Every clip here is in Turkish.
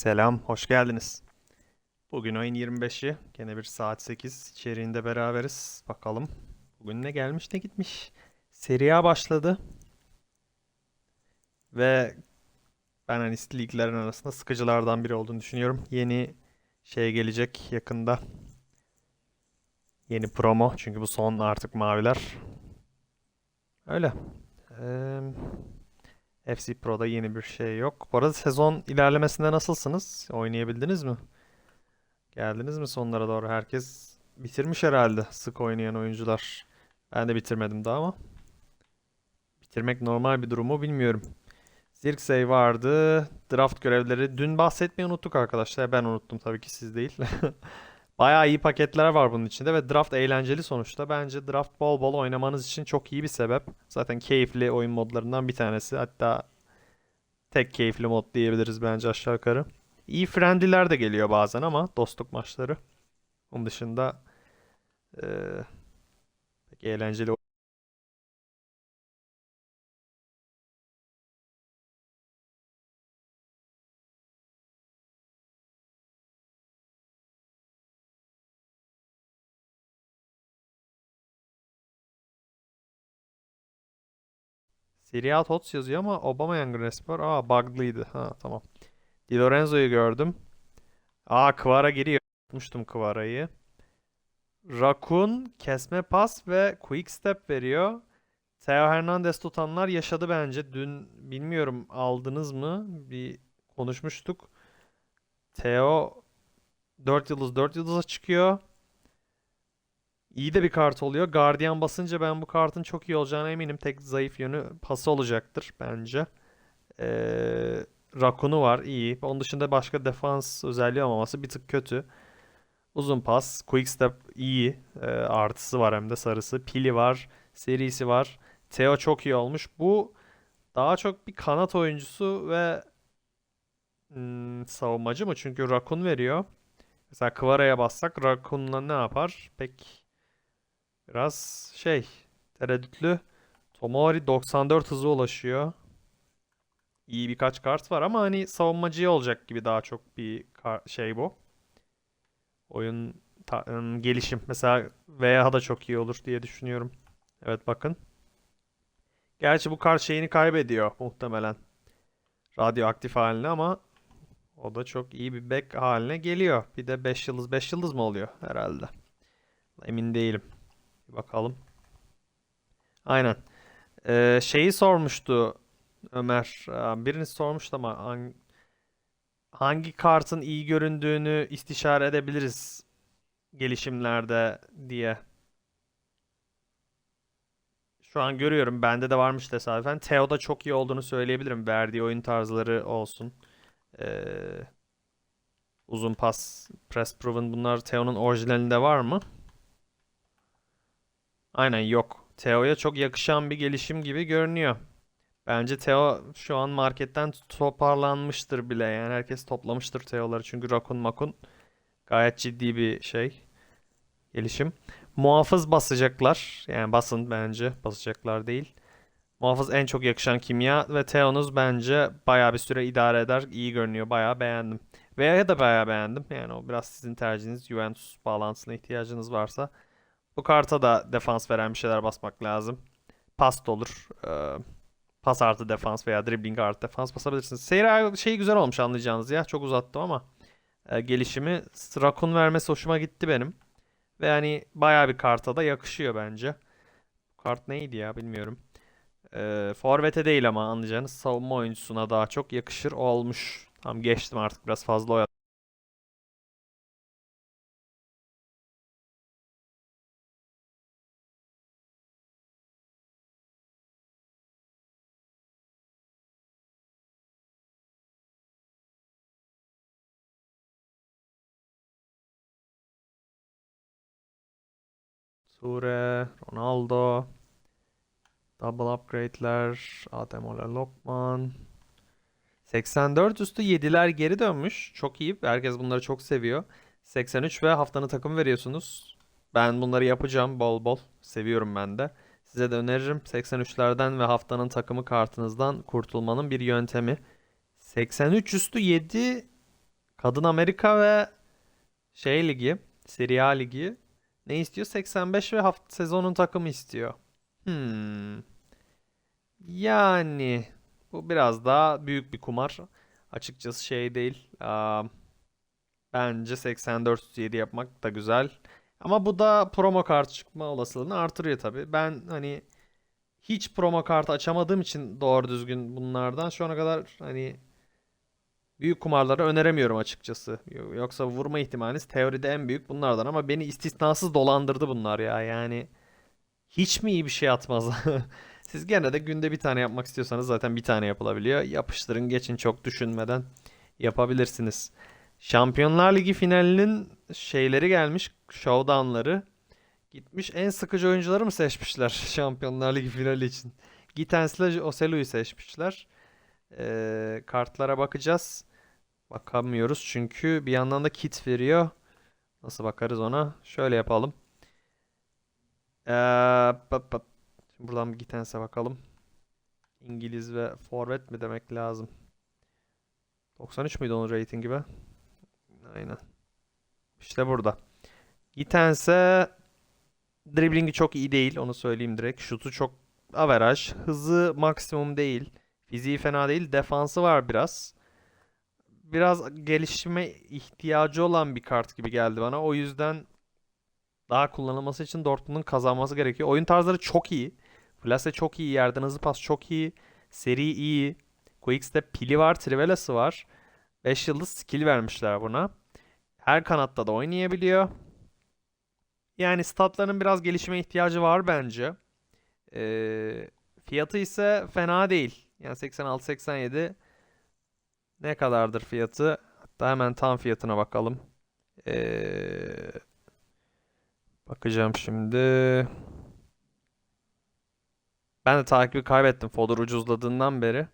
Selam, hoş geldiniz. Bugün ayın 25'i, gene bir saat 8 içeriğinde beraberiz. Bakalım bugün ne gelmiş ne gitmiş. Serie A başladı ve ben hani liglerin arasında sıkıcılardan biri olduğunu düşünüyorum. Yeni şey gelecek yakında. Yeni promo çünkü bu son artık maviler. Öyle. Eee, FC Pro'da yeni bir şey yok. Bu arada sezon ilerlemesinde nasılsınız? Oynayabildiniz mi? Geldiniz mi sonlara doğru? Herkes bitirmiş herhalde sık oynayan oyuncular. Ben de bitirmedim daha ama. Bitirmek normal bir durumu bilmiyorum. Zirkzee vardı. Draft görevleri. Dün bahsetmeyi unuttuk arkadaşlar. Ben unuttum tabii ki siz değil. Bayağı iyi paketler var bunun içinde ve draft eğlenceli sonuçta. Bence draft bol bol oynamanız için çok iyi bir sebep. Zaten keyifli oyun modlarından bir tanesi. Hatta tek keyifli mod diyebiliriz bence aşağı yukarı. İyi friendly'ler de geliyor bazen ama dostluk maçları. Onun dışında eee pek eğlenceli Serie A yazıyor ama Aubameyang resmi var. Aa bug'lıydı. Ha tamam. Di Lorenzo'yu gördüm. Aa Kvara giriyor. Unutmuştum Kvara'yı. Rakun, kesme pas ve quick step veriyor. Theo Hernandez tutanlar yaşadı bence. Dün bilmiyorum aldınız mı? Bir konuşmuştuk. Theo 4 yıldız 4 yıldıza çıkıyor. İyi de bir kart oluyor. Guardian basınca ben bu kartın çok iyi olacağına eminim. Tek zayıf yönü pası olacaktır bence. Ee, Rakun'u var iyi. Onun dışında başka defans özelliği olmaması bir tık kötü. Uzun pas, quick step iyi. Ee, artısı var hem de sarısı. Pili var, serisi var. Theo çok iyi olmuş. Bu daha çok bir kanat oyuncusu ve hmm, savunmacı mı? Çünkü Rakun veriyor. Mesela Kvara'ya bassak Rakun'la ne yapar? Pek biraz şey tereddütlü. Tomori 94 hıza ulaşıyor. İyi birkaç kart var ama hani savunmacıya olacak gibi daha çok bir şey bu. Oyun gelişim. Mesela veya da çok iyi olur diye düşünüyorum. Evet bakın. Gerçi bu kart şeyini kaybediyor muhtemelen. Radyoaktif haline ama o da çok iyi bir back haline geliyor. Bir de 5 yıldız 5 yıldız mı oluyor herhalde. Emin değilim. Bir bakalım. Aynen. Ee, şeyi sormuştu Ömer. Aa, Birini sormuştu ama hangi, kartın iyi göründüğünü istişare edebiliriz gelişimlerde diye. Şu an görüyorum. Bende de varmış tesadüfen. Theo'da çok iyi olduğunu söyleyebilirim. Verdiği oyun tarzları olsun. Ee, uzun pas, press proven bunlar Theo'nun orijinalinde var mı? Aynen yok. Theo'ya çok yakışan bir gelişim gibi görünüyor. Bence Theo şu an marketten toparlanmıştır bile. Yani herkes toplamıştır Theo'ları. Çünkü Rakun Makun gayet ciddi bir şey. Gelişim. Muhafız basacaklar. Yani basın bence. Basacaklar değil. Muhafız en çok yakışan kimya ve Theo'nuz bence bayağı bir süre idare eder. İyi görünüyor. Bayağı beğendim. Veya'ya da bayağı beğendim. Yani o biraz sizin tercihiniz. Juventus bağlantısına ihtiyacınız varsa. Bu karta da defans veren bir şeyler basmak lazım. Pas da olur. Ee, pas artı defans veya dribbling artı defans basabilirsiniz. Seyir şey güzel olmuş anlayacağınız ya. Çok uzattım ama e, gelişimi Rakun vermesi hoşuma gitti benim. Ve hani bayağı bir karta da yakışıyor bence. Bu kart neydi ya bilmiyorum. Ee, forvete değil ama anlayacağınız savunma oyuncusuna daha çok yakışır olmuş. Tam geçtim artık biraz fazla oyalandım. Sure, Ronaldo, double upgrade'ler, Ademola Lokman. 84 üstü 7'ler geri dönmüş. Çok iyi. Herkes bunları çok seviyor. 83 ve haftanın takım veriyorsunuz. Ben bunları yapacağım bol bol. Seviyorum ben de. Size de öneririm. 83'lerden ve haftanın takımı kartınızdan kurtulmanın bir yöntemi. 83 üstü 7 Kadın Amerika ve şey ligi, Serie A ligi ne istiyor? 85 ve hafta sezonun takımı istiyor. Hmm. Yani bu biraz daha büyük bir kumar. Açıkçası şey değil. Aa, bence 84-7 yapmak da güzel. Ama bu da promo kart çıkma olasılığını artırıyor tabii. Ben hani hiç promo kart açamadığım için doğru düzgün bunlardan şu ana kadar hani büyük kumarları öneremiyorum açıkçası. Yo- Yoksa vurma ihtimaliniz teoride en büyük bunlardan ama beni istisnasız dolandırdı bunlar ya. Yani hiç mi iyi bir şey atmaz? Siz gene de günde bir tane yapmak istiyorsanız zaten bir tane yapılabiliyor. Yapıştırın geçin çok düşünmeden yapabilirsiniz. Şampiyonlar Ligi finalinin şeyleri gelmiş, showdownları. Gitmiş en sıkıcı oyuncuları mı seçmişler Şampiyonlar Ligi finali için? Gittens ile Oselu'yu seçmişler. Ee, kartlara bakacağız. Bakamıyoruz çünkü bir yandan da kit veriyor. Nasıl bakarız ona? Şöyle yapalım. Ee, pap. Şimdi buradan bir Gittens'e bakalım. İngiliz ve forvet mi demek lazım? 93 müydü onun ratingi be? Aynen. İşte burada. Gittens'e driblingi çok iyi değil onu söyleyeyim direkt. Şutu çok averaj. Hızı maksimum değil. Fiziği fena değil. Defansı var biraz. Biraz gelişime ihtiyacı olan bir kart gibi geldi bana. O yüzden daha kullanılması için Dortmund'un kazanması gerekiyor. Oyun tarzları çok iyi. Plase çok iyi. Yerden hızlı pas çok iyi. Seri iyi. Quickstep pili var. Trivela'sı var. 5 yıldız skill vermişler buna. Her kanatta da oynayabiliyor. Yani statların biraz gelişime ihtiyacı var bence. Ee, fiyatı ise fena değil. Yani 86-87 ne kadardır fiyatı? Hatta hemen tam fiyatına bakalım. Ee, bakacağım şimdi. Ben de takibi kaybettim Fodor ucuzladığından beri.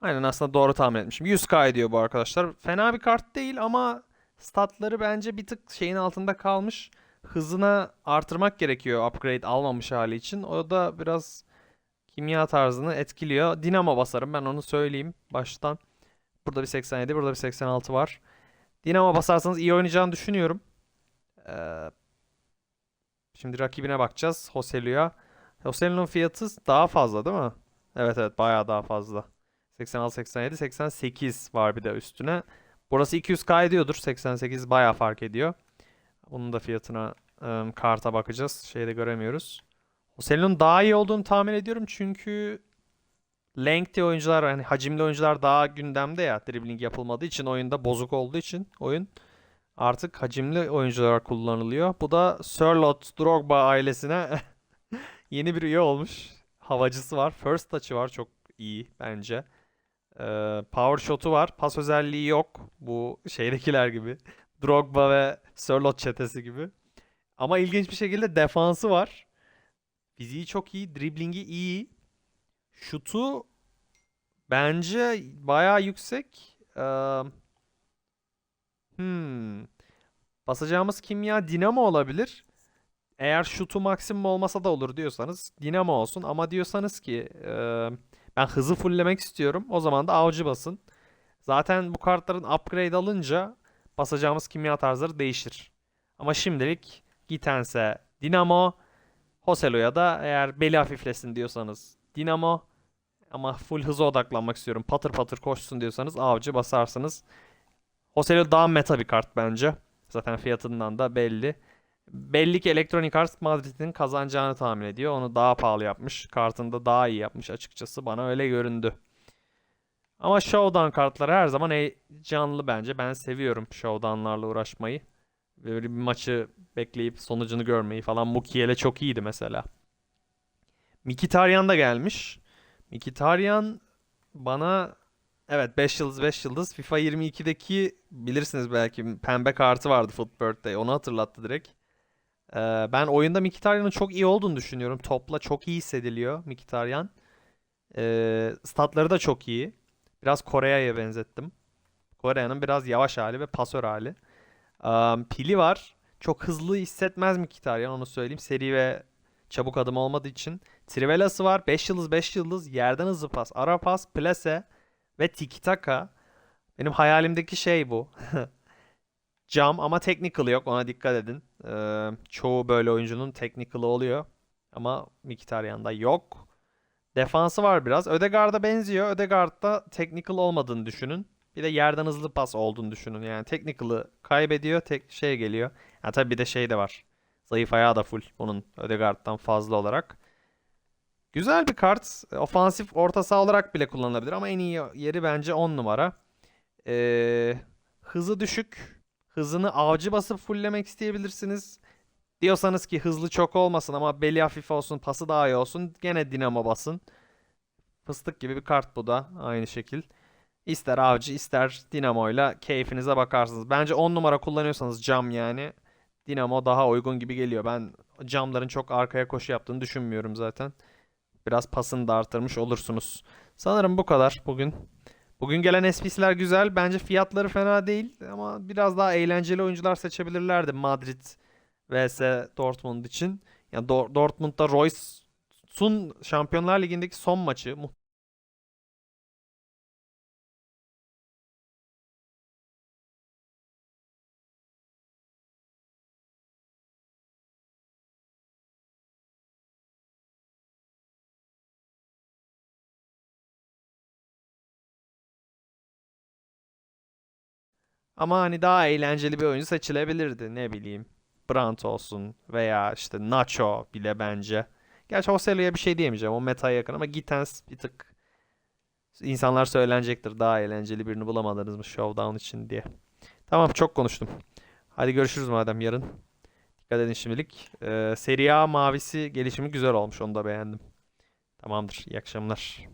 Aynen aslında doğru tahmin etmişim. 100k ediyor bu arkadaşlar. Fena bir kart değil ama statları bence bir tık şeyin altında kalmış. Hızına artırmak gerekiyor upgrade almamış hali için. O da biraz kimya tarzını etkiliyor. Dinamo basarım ben onu söyleyeyim baştan. Burada bir 87, burada bir 86 var. Dinamo basarsanız iyi oynayacağını düşünüyorum. Ee, şimdi rakibine bakacağız. Joselu'ya. Joselu'nun fiyatı daha fazla değil mi? Evet evet bayağı daha fazla. 86, 87, 88 var bir de üstüne. Burası 200k ediyordur. 88 bayağı fark ediyor. Bunun da fiyatına ım, karta bakacağız. Şeyde göremiyoruz. Joselu'nun daha iyi olduğunu tahmin ediyorum çünkü lengthy oyuncular hani hacimli oyuncular daha gündemde ya dribbling yapılmadığı için oyunda bozuk olduğu için oyun artık hacimli oyuncular kullanılıyor. Bu da Sörloth Drogba ailesine yeni bir üye olmuş. Havacısı var. First touch'ı var. Çok iyi bence. Ee, power shot'u var. Pas özelliği yok. Bu şeydekiler gibi. Drogba ve Sörloth çetesi gibi. Ama ilginç bir şekilde defansı var. Fiziği çok iyi. Driblingi iyi. Şutu bence bayağı yüksek. Hmm. Basacağımız kimya Dinamo olabilir. Eğer şutu maksimum olmasa da olur diyorsanız Dinamo olsun. Ama diyorsanız ki ben hızı fulllemek istiyorum. O zaman da avcı basın. Zaten bu kartların upgrade alınca basacağımız kimya tarzları değişir. Ama şimdilik Gitens'e Dinamo, Joselu'ya da eğer beli hafiflesin diyorsanız Dinamo ama full hıza odaklanmak istiyorum. Patır patır koşsun diyorsanız avcı basarsınız. Joselu daha meta bir kart bence. Zaten fiyatından da belli. Belli ki Electronic Arts Madrid'in kazanacağını tahmin ediyor. Onu daha pahalı yapmış. Kartını da daha iyi yapmış açıkçası. Bana öyle göründü. Ama Showdown kartları her zaman heyecanlı bence. Ben seviyorum Showdown'larla uğraşmayı. Böyle bir maçı bekleyip sonucunu görmeyi falan. Mukiele çok iyiydi mesela. Mkhitaryan da gelmiş. Mkhitaryan bana evet 5 yıldız 5 yıldız. FIFA 22'deki bilirsiniz belki pembe kartı vardı Foot Birthday. Onu hatırlattı direkt. Ee, ben oyunda Mkhitaryan'ın çok iyi olduğunu düşünüyorum. Topla çok iyi hissediliyor Mkhitaryan. Ee, statları da çok iyi. Biraz Kore'ye benzettim. Kore'nin biraz yavaş hali ve pasör hali. Am, pili var. Çok hızlı hissetmez Mkhitaryan onu söyleyeyim. Seri ve çabuk adım olmadığı için. Trivela'sı var. 5 yıldız 5 yıldız. Yerden hızlı pas. Ara pas. Plase ve tiki taka. Benim hayalimdeki şey bu. Cam ama technical yok ona dikkat edin. Ee, çoğu böyle oyuncunun technical'ı oluyor. Ama Mkhitaryan'da yok. Defansı var biraz. Ödegaard'a benziyor. Ödegaard'da technical olmadığını düşünün. Bir de yerden hızlı pas olduğunu düşünün. Yani technical'ı kaybediyor, tek şey geliyor. Ha tabii bir de şey de var. Zayıf ayağı da full bunun Ödegaard'dan fazla olarak. Güzel bir kart. Ofansif orta saha olarak bile kullanılabilir ama en iyi yeri bence 10 numara. Ee, hızı düşük. Hızını avcı basıp fulllemek isteyebilirsiniz. Diyorsanız ki hızlı çok olmasın ama beli hafif olsun, pası daha iyi olsun. Gene dinamo basın. Fıstık gibi bir kart bu da aynı şekil. İster avcı ister dinamoyla keyfinize bakarsınız. Bence 10 numara kullanıyorsanız cam yani dinamo daha uygun gibi geliyor. Ben camların çok arkaya koşu yaptığını düşünmüyorum zaten. Biraz pasını da artırmış olursunuz. Sanırım bu kadar bugün. Bugün gelen SPC'ler güzel. Bence fiyatları fena değil ama biraz daha eğlenceli oyuncular seçebilirlerdi Madrid vs Dortmund için. Yani Dor- Dortmund'da Royce'un Şampiyonlar Ligi'ndeki son maçı ama hani daha eğlenceli bir oyuncu seçilebilirdi ne bileyim. Brandt olsun veya işte Nacho bile bence. Gerçi Joselu'ya bir şey diyemeyeceğim. O metaya yakın ama Gittens bir tık insanlar söylenecektir. Daha eğlenceli birini bulamadınız mı Showdown için diye. Tamam çok konuştum. Hadi görüşürüz madem yarın. Dikkat edin şimdilik. Ee, Serie A mavisi gelişimi güzel olmuş. Onu da beğendim. Tamamdır. İyi akşamlar.